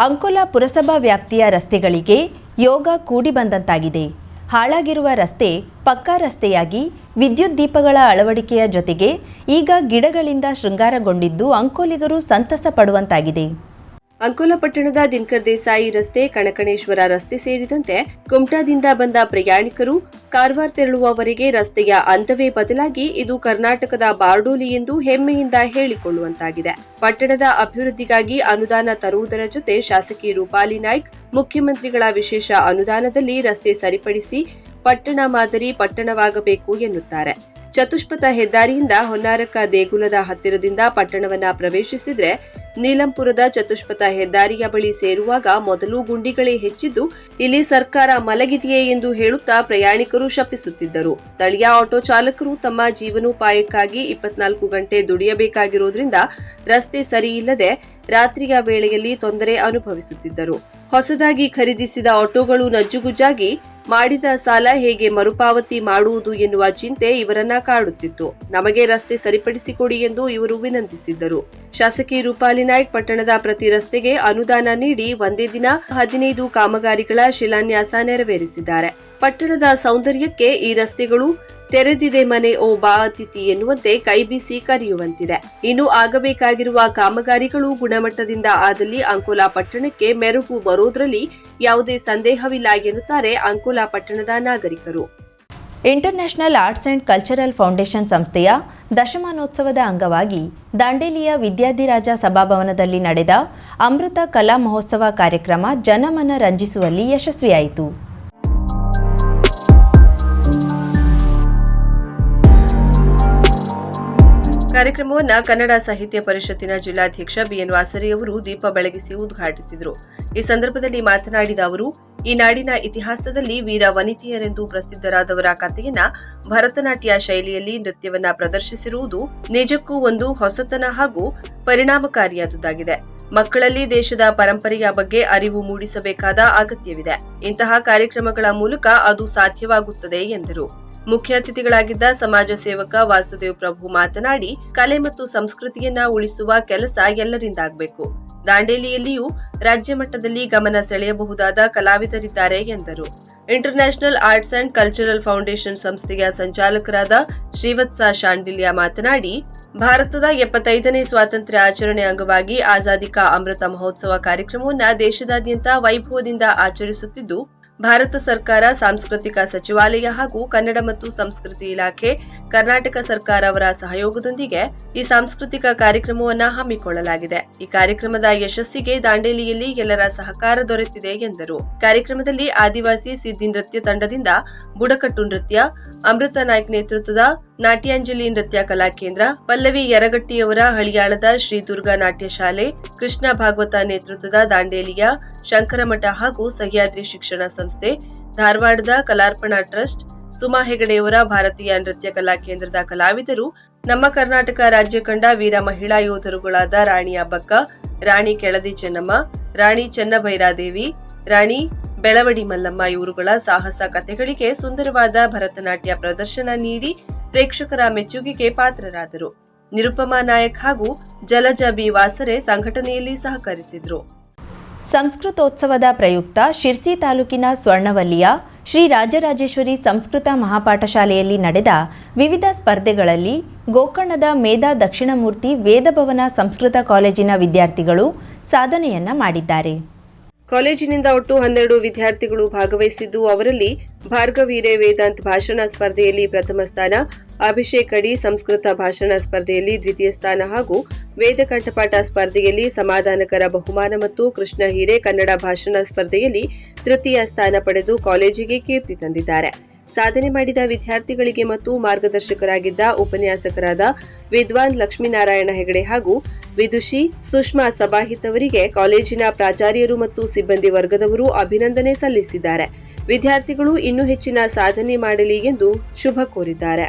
ಅಂಕೋಲಾ ಪುರಸಭಾ ವ್ಯಾಪ್ತಿಯ ರಸ್ತೆಗಳಿಗೆ ಯೋಗ ಕೂಡಿ ಬಂದಂತಾಗಿದೆ. ಹಾಳಾಗಿರುವ ರಸ್ತೆ ಪಕ್ಕಾ ರಸ್ತೆಯಾಗಿ ವಿದ್ಯುತ್ ದೀಪಗಳ ಅಳವಡಿಕೆಯ ಜೊತೆಗೆ ಈಗ ಗಿಡಗಳಿಂದ ಶೃಂಗಾರಗೊಂಡಿದ್ದು ಅಂಕೋಲಿಗರು ಸಂತಸ ಪಡುವಂತಾಗಿದೆ. ಅಂಕೋಲ ಪಟ್ಟಣದ ದಿನಕರ್ ದೇಸಾಯಿ ರಸ್ತೆ ಕಣಕಣೇಶ್ವರ ರಸ್ತೆ ಸೇರಿದಂತೆ ಕುಮಟಾದಿಂದ ಬಂದ ಪ್ರಯಾಣಿಕರು ಕಾರವಾರ ತೆರಳುವವರೆಗೆ ರಸ್ತೆಯ ಅಂತವೇ ಬದಲಾಗಿ ಇದು ಕರ್ನಾಟಕದ ಬಾರ್ಡೋಲಿ ಎಂದು ಹೆಮ್ಮೆಯಿಂದ ಹೇಳಿಕೊಳ್ಳುವಂತಾಗಿದೆ. ಪಟ್ಟಣದ ಅಭಿವೃದ್ಧಿಗಾಗಿ ಅನುದಾನ ತರುವುದರ ಜೊತೆ ಶಾಸಕಿ ರೂಪಾಲಿ ನಾಯ್ಕ್ ಮುಖ್ಯಮಂತ್ರಿಗಳ ವಿಶೇಷ ಅನುದಾನದಲ್ಲಿ ರಸ್ತೆ ಸರಿಪಡಿಸಿ ಪಟ್ಟಣ ಮಾದರಿ ಪಟ್ಟಣವಾಗಬೇಕು ಎನ್ನುತ್ತಾರೆ. ಚತುಷ್ಪಥ ಹೆದ್ದಾರಿಯಿಂದ ಹೊನ್ನಾರಕ್ಕ ದೇಗುಲದ ಹತ್ತಿರದಿಂದ ಪಟ್ಟಣವನ್ನ ಪ್ರವೇಶಿಸಿದ್ರೆ ನೀಲಂಪುರದ ಚತುಷ್ಪಥ ಹೆದ್ದಾರಿಯ ಬಳಿ ಸೇರುವಾಗ ಮೊದಲು ಗುಂಡಿಗಳೇ ಹೆಚ್ಚಿದ್ದು ಇಲ್ಲಿ ಸರ್ಕಾರ ಮಲಗಿದೆಯೇ ಎಂದು ಹೇಳುತ್ತಾ ಪ್ರಯಾಣಿಕರು ಶಪಿಸುತ್ತಿದ್ದರು. ಸ್ಥಳೀಯ ಆಟೋ ಚಾಲಕರು ತಮ್ಮ ಜೀವನೋಪಾಯಕ್ಕಾಗಿ ಇಪ್ಪತ್ನಾಲ್ಕು ಗಂಟೆ ದುಡಿಯಬೇಕಾಗಿರುವುದರಿಂದ ರಸ್ತೆ ಸರಿಯಿಲ್ಲದೆ ರಾತ್ರಿಯ ವೇಳೆಯಲ್ಲಿ ತೊಂದರೆ ಅನುಭವಿಸುತ್ತಿದ್ದರು. ಹೊಸದಾಗಿ ಖರೀದಿಸಿದ ಆಟೋಗಳು ನಜ್ಜುಗುಜ್ಜಾಗಿ ಮಾಡಿದ ಸಾಲ ಹೇಗೆ ಮರುಪಾವತಿ ಮಾಡುವುದು ಎನ್ನುವ ಚಿಂತೆ ಇವರನ್ನ ಕಾಡುತ್ತಿತ್ತು. ನಮಗೆ ರಸ್ತೆ ಸರಿಪಡಿಸಿಕೊಡಿ ಎಂದು ಇವರು ವಿನಂತಿಸಿದ್ದರು. ಶಾಸಕಿ ರೂಪಾಲಿ ನಾಯ್ಕ್ ಪಟ್ಟಣದ ಪ್ರತಿ ರಸ್ತೆಗೆ ಅನುದಾನ ನೀಡಿ ಒಂದೇ ದಿನ ಹದಿನೈದು ಕಾಮಗಾರಿಗಳ ಶಿಲಾನ್ಯಾಸ ನೆರವೇರಿಸಿದ್ದಾರೆ. ಪಟ್ಟಣದ ಸೌಂದರ್ಯಕ್ಕೆ ಈ ರಸ್ತೆಗಳು ತೆರೆದಿದೆ ಮನೆ ಓ ಬಾ ಅತಿಥಿ ಎನ್ನುವಂತೆ ಕೈಬೀಸಿ ಕರೆಯುವಂತಿದೆ. ಇನ್ನು ಆಗಬೇಕಾಗಿರುವ ಕಾಮಗಾರಿಗಳು ಗುಣಮಟ್ಟದಿಂದ ಆದಲ್ಲಿ ಅಂಕೋಲಾ ಪಟ್ಟಣಕ್ಕೆ ಮೆರುಗು ಬರೋದ್ರಲ್ಲಿ ಯಾವುದೇ ಸಂದೇಹವಿಲ್ಲ ಎನ್ನುತ್ತಾರೆ ಅಂಕೋಲಾ ಪಟ್ಟಣದ ನಾಗರಿಕರು. International arts and cultural foundation ಸಂಸ್ಥೆಯ ದಶಮಾನೋತ್ಸವದ ಅಂಗವಾಗಿ ದಾಂಡೇಲಿಯ ವಿದ್ಯಾಧಿರಾಜ ಸಭಾಭವನದಲ್ಲಿ ನಡೆದ ಅಮೃತ ಕಲಾ ಮಹೋತ್ಸವ ಕಾರ್ಯಕ್ರಮ ಜನಮನ ರಂಜಿಸುವಲ್ಲಿ ಯಶಸ್ವಿಯಾಯಿತು. ಕಾರ್ಯಕ್ರಮವನ್ನ ಕನ್ನಡ ಸಾಹಿತ್ಯ ಪರಿಷತ್ತಿನ ಜಿಲ್ಲಾಧ್ಯಕ್ಷ ಬಿಎನ್ ಅವರು ದೀಪ ಬೆಳಗಿಸಿ ಉದ್ಘಾಟಿಸಿದರು. ಈ ಸಂದರ್ಭದಲ್ಲಿ ಮಾತನಾಡಿದ ಅವರು, ಈ ನಾಡಿನ ಇತಿಹಾಸದಲ್ಲಿ ವೀರ ವನಿತೆಯರೆಂದು ಪ್ರಸಿದ್ಧರಾದವರ ಕಥೆಯನ್ನ ಭರತನಾಟ್ಯ ಶೈಲಿಯಲ್ಲಿ ನೃತ್ಯವನ್ನ ಪ್ರದರ್ಶಿಸಿರುವುದು ನಿಜಕ್ಕೂ ಒಂದು ಹೊಸತನ ಹಾಗೂ ಪರಿಣಾಮಕಾರಿಯಾದುದಾಗಿದೆ. ಮಕ್ಕಳಲ್ಲಿ ದೇಶದ ಪರಂಪರೆಯ ಬಗ್ಗೆ ಅರಿವು ಮೂಡಿಸಬೇಕಾದ ಅಗತ್ಯವಿದೆ. ಇಂತಹ ಕಾರ್ಯಕ್ರಮಗಳ ಮೂಲಕ ಅದು ಸಾಧ್ಯವಾಗುತ್ತದೆ ಎಂದರು. ಮುಖ್ಯ ಅತಿಥಿಗಳಾಗಿದ್ದ ಸಮಾಜ ಸೇವಕ ವಾಸುದೇವ್ ಪ್ರಭು ಮಾತನಾಡಿ, ಕಲೆ ಮತ್ತು ಸಂಸ್ಕೃತಿಯನ್ನ ಉಳಿಸುವ ಕೆಲಸ ಎಲ್ಲರಿಂದಾಗಬೇಕು. ದಾಂಡೇಲಿಯಲ್ಲಿಯೂ ರಾಜ್ಯ ಮಟ್ಟದಲ್ಲಿ ಗಮನ ಸೆಳೆಯಬಹುದಾದ ಕಲಾವಿದರಿದ್ದಾರೆ ಎಂದರು. International arts and cultural foundation ಸಂಸ್ಥೆಯ ಸಂಚಾಲಕರಾದ ಶ್ರೀವತ್ಸ ಶಾಂಡಿಲ್ಯ ಮಾತನಾಡಿ, ಭಾರತದ ಎಪ್ಪತ್ತೈದನೇ ಸ್ವಾತಂತ್ರ್ಯ ಆಚರಣೆ ಅಂಗವಾಗಿ ಆಜಾದಿ ಕಾ ಅಮೃತ ಮಹೋತ್ಸವ ಕಾರ್ಯಕ್ರಮವನ್ನು ದೇಶದಾದ್ಯಂತ ವೈಭವದಿಂದ ಆಚರಿಸುತ್ತಿದ್ದು ಭಾರತ ಸರ್ಕಾರ, ಸಾಂಸ್ಕೃತಿಕ ಸಚಿವಾಲಯ ಹಾಗೂ ಕನ್ನಡ ಮತ್ತು ಸಂಸ್ಕೃತಿ ಇಲಾಖೆ, ಕರ್ನಾಟಕ ಸರ್ಕಾರ ಅವರ ಸಹಯೋಗದೊಂದಿಗೆ ಈ ಸಾಂಸ್ಕೃತಿಕ ಕಾರ್ಯಕ್ರಮವನ್ನು ಹಮ್ಮಿಕೊಳ್ಳಲಾಗಿದೆ. ಈ ಕಾರ್ಯಕ್ರಮದ ಯಶಸ್ಸಿಗೆ ದಾಂಡೇಲಿಯಲ್ಲಿ ಎಲ್ಲರ ಸಹಕಾರ ದೊರೆತಿದೆ ಎಂದರು. ಕಾರ್ಯಕ್ರಮದಲ್ಲಿ ಆದಿವಾಸಿ ಸಿದ್ಧಿ ನೃತ್ಯ ತಂಡದಿಂದ ಬುಡಕಟ್ಟು ನೃತ್ಯ, ಅಮೃತ ನಾಯ್ಕ್ ನೇತೃತ್ವದ ನಾಟ್ಯಾಂಜಲಿ ನೃತ್ಯ ಕಲಾ ಕೇಂದ್ರ, ಪಲ್ಲವಿ ಯರಗಟ್ಟಿಯವರ ಹಳಿಯಾಳದ ಶ್ರೀ ದುರ್ಗಾ ನಾಟ್ಯ ಶಾಲೆ, ಕೃಷ್ಣ ಭಾಗವತ ನೇತೃತ್ವದ ದಾಂಡೇಲಿಯ ಶಂಕರಮಠ ಹಾಗೂ ಸಹ್ಯಾದ್ರಿ ಶಿಕ್ಷಣ ಸಂಸ್ಥೆ ಧಾರವಾಡದ ಕಲಾರ್ಪಣಾ ಟ್ರಸ್ಟ್, ಸುಮಾ ಹೆಗಡೆಯವರ ಭಾರತೀಯ ನೃತ್ಯ ಕಲಾ ಕೇಂದ್ರದ ಕಲಾವಿದರು, ನಮ್ಮ ಕರ್ನಾಟಕ ರಾಜ್ಯ ಕಂಡ ವೀರ ಮಹಿಳಾ ಯೋಧರುಗಳಾದ ರಾಣಿ ಅಬ್ಬಕ್ಕ, ರಾಣಿ ಕೆಳದಿ ಚೆನ್ನಮ್ಮ, ರಾಣಿ ಚೆನ್ನಭೈರಾದೇವಿ, ರಾಣಿ ಬೆಳವಡಿ ಮಲ್ಲಮ್ಮ ಇವರುಗಳ ಸಾಹಸ ಕಥೆಗಳಿಗೆ ಸುಂದರವಾದ ಭರತನಾಟ್ಯ ಪ್ರದರ್ಶನ ನೀಡಿ ಪ್ರೇಕ್ಷಕರ ಮೆಚ್ಚುಗೆಗೆ ಪಾತ್ರರಾದರು. ನಿರುಪಮಾ ನಾಯಕ್ ಹಾಗೂ ಜಲಜ ಬಿ. ವಾಸರೆ ಸಂಘಟನೆಯಲ್ಲಿ ಸಹಕರಿಸಿದ್ರು. ಸಂಸ್ಕೃತೋತ್ಸವದ ಪ್ರಯುಕ್ತ ಶಿರ್ಸಿ ತಾಲೂಕಿನ ಸ್ವರ್ಣವಲ್ಲಿಯ ಶ್ರೀ ರಾಜರಾಜೇಶ್ವರಿ ಸಂಸ್ಕೃತ ಮಹಾಪಾಠಶಾಲೆಯಲ್ಲಿ ನಡೆದ ವಿವಿಧ ಸ್ಪರ್ಧೆಗಳಲ್ಲಿ ಗೋಕರ್ಣದ ಮೇಧಾ ದಕ್ಷಿಣಮೂರ್ತಿ ವೇದಭವನ ಸಂಸ್ಕೃತ ಕಾಲೇಜಿನ ವಿದ್ಯಾರ್ಥಿಗಳು ಸಾಧನೆಯನ್ನ ಮಾಡಿದ್ದಾರೆ. ಕಾಲೇಜಿನಿಂದ ಒಟ್ಟು ಹನ್ನೆರಡು ವಿದ್ಯಾರ್ಥಿಗಳು ಭಾಗವಹಿಸಿದ್ದು, ಅವರಲ್ಲಿ ಭಾರ್ಗವೀರೆ ವೇದಾಂತ್ ಭಾಷಣ ಸ್ಪರ್ಧೆಯಲ್ಲಿ ಪ್ರಥಮ ಸ್ಥಾನ, ಅಭಿಷೇಕ್ ಅಡಿ ಸಂಸ್ಕೃತ ಭಾಷಣ ಸ್ಪರ್ಧೆಯಲ್ಲಿ ದ್ವಿತೀಯ ಸ್ಥಾನ ಹಾಗೂ ವೇದ ಕಂಠಪಾಠ ಸ್ಪರ್ಧೆಯಲ್ಲಿ ಸಮಾಧಾನಕರ ಬಹುಮಾನ ಮತ್ತು ಕೃಷ್ಣ ಹಿರೇ ಕನ್ನಡ ಭಾಷಣ ಸ್ಪರ್ಧೆಯಲ್ಲಿ ತೃತೀಯ ಸ್ಥಾನ ಪಡೆದು ಕಾಲೇಜಿಗೆ ಕೀರ್ತಿ ತಂದಿದ್ದಾರೆ. ಸಾಧನೆ ಮಾಡಿದ ವಿದ್ಯಾರ್ಥಿಗಳಿಗೆ ಮತ್ತು ಮಾರ್ಗದರ್ಶಕರಾಗಿದ್ದ ಉಪನ್ಯಾಸಕರಾದ ವಿದ್ವಾನ್ ಲಕ್ಷ್ಮೀನಾರಾಯಣ ಹೆಗಡೆ ಹಾಗೂ ವಿದುಷಿ ಸುಷ್ಮಾ ಸಬಾಹಿತ್ ಅವರಿಗೆ ಕಾಲೇಜಿನ ಪ್ರಾಚಾರ್ಯರು ಮತ್ತು ಸಿಬ್ಬಂದಿ ವರ್ಗದವರು ಅಭಿನಂದನೆ ಸಲ್ಲಿಸಿದ್ದಾರೆ. ವಿದ್ಯಾರ್ಥಿಗಳು ಇನ್ನೂ ಹೆಚ್ಚಿನ ಸಾಧನೆ ಮಾಡಲಿ ಎಂದು ಶುಭ ಕೋರಿದ್ದಾರೆ.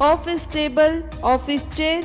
Office table office chair